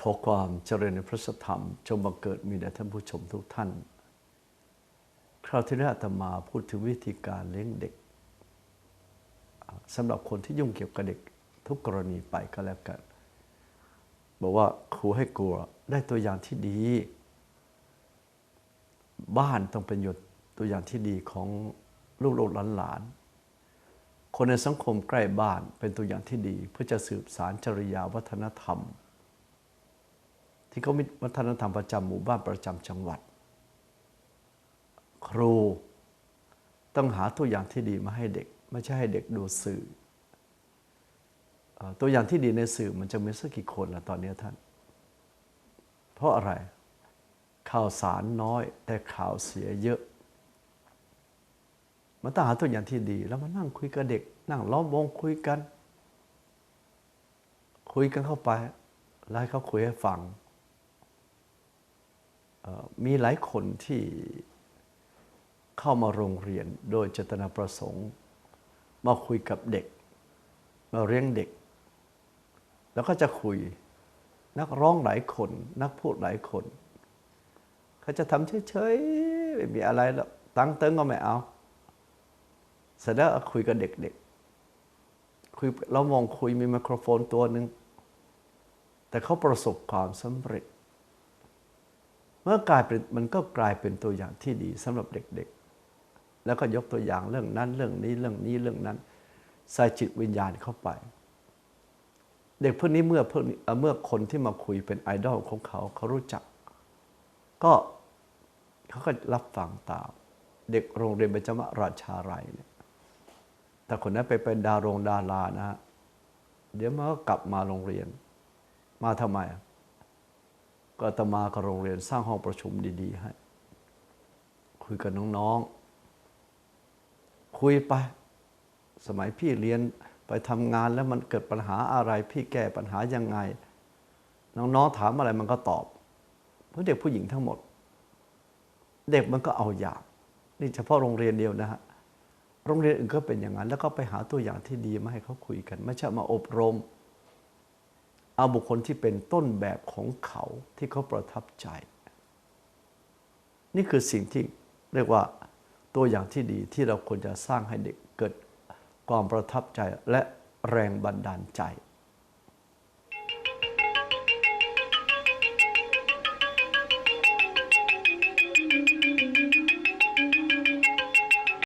ขอความเจริญในพระธรรมจงบังเกิดมีแด่ท่านผู้ชมทุกท่าน คราวที่แล้วอาตมาพูดถึงวิธีการเลี้ยงเด็กสำหรับคนที่ยุ่งเกี่ยวกับเด็กทุกกรณีไปก็แล้วกัน บอกว่าครูให้กลัวได้ตัวอย่างที่ดี บ้านต้องเป็นยดตัวอย่างที่ดีของลูกหลานหลานๆคนในสังคมใกล้บ้านเป็นตัวอย่างที่ดี เพื่อจะสืบสารจริยาวัฒนธรรม ที่เขามีวัฒนธรรมประจำหมู่บ้านประจำจังหวัด ครูต้องหาตัวอย่างที่ดีมาให้เด็ก ไม่ใช่ให้เด็กดูสื่ออตัวอย่างที่ดีในสื่อมันจะมีสักกี่คนละตอนนี้ท่าน เพราะอะไรข่าวสารน้อยแต่ข่าวเสียเยอะ มันต้องหาตัวอย่างที่ดี แล้วมานั่งคุยกับเด็ก นั่งล้อมวงคุยกัน คุยกันเข้าไป แล้วให้เขาคุยให้ฟัง มีหลายคนที่เข้ามาโรงเรียนโดยเจตนาประสงค์ มาคุยกับเด็ก มาเลี้ยงเด็ก แล้วก็จะคุยนักร้องหลายคน นักพูดหลายคน เขาจะทำเฉยๆไม่มีอะไรแล้วตั้งเติงก็ไม่เอาเสร็จแล้วคุยกับเด็กๆคุยเรามองคุยมีไมโครโฟนตัวหนึ่งแต่เขาประสบความสำเร็จ เมื่อกลายเป็นมันก็กลายเป็นตัวอย่างที่ดีสำหรับเด็กๆ แล้วก็ยกตัวอย่างเรื่องนั้นเรื่องนี้เรื่องนี้เรื่องนั้น ใส่จิตวิญญาณเข้าไป เด็กพวกนี้เมื่อพวกนี้เอ่อเมื่อคนที่มาคุยเป็นไอดอลของเขาเขารู้จัก ก็เขาก็รับฟังตาม เด็กโรงเรียนเบญจมราชาลัยเนี่ยแต่คนนั้นไปเป็นดารงดารานะฮะเดี๋ยวมันก็กลับมาโรงเรียน มาทำไมอะ ก็ตมากับโรงเรียนสร้างห้องประชุมดี ๆ ให้ คุยกับน้อง ๆ คุยไป สมัยพี่เรียนไปทำงานแล้วมันเกิดปัญหาอะไร พี่แก้ปัญหายังไง น้อง ๆ ถามอะไรมันก็ตอบ เพราะเด็กผู้หญิงทั้งหมด เด็กมันก็เอาอย่าง นี่เฉพาะโรงเรียนเดียวนะฮะโรงเรียนอื่นก็เป็นอย่างนั้น แล้วก็ไปหาตัวอย่างที่ดีมาให้เขาคุยกัน ไม่ใช่มาอบรม เอาบุคคลที่เป็นต้นแบบของเขาที่เขาประทับใจ นี่คือสิ่งที่เรียกว่าตัวอย่างที่ดีที่เราควรจะสร้างให้เด็กเกิดความประทับใจและแรงบันดาลใจ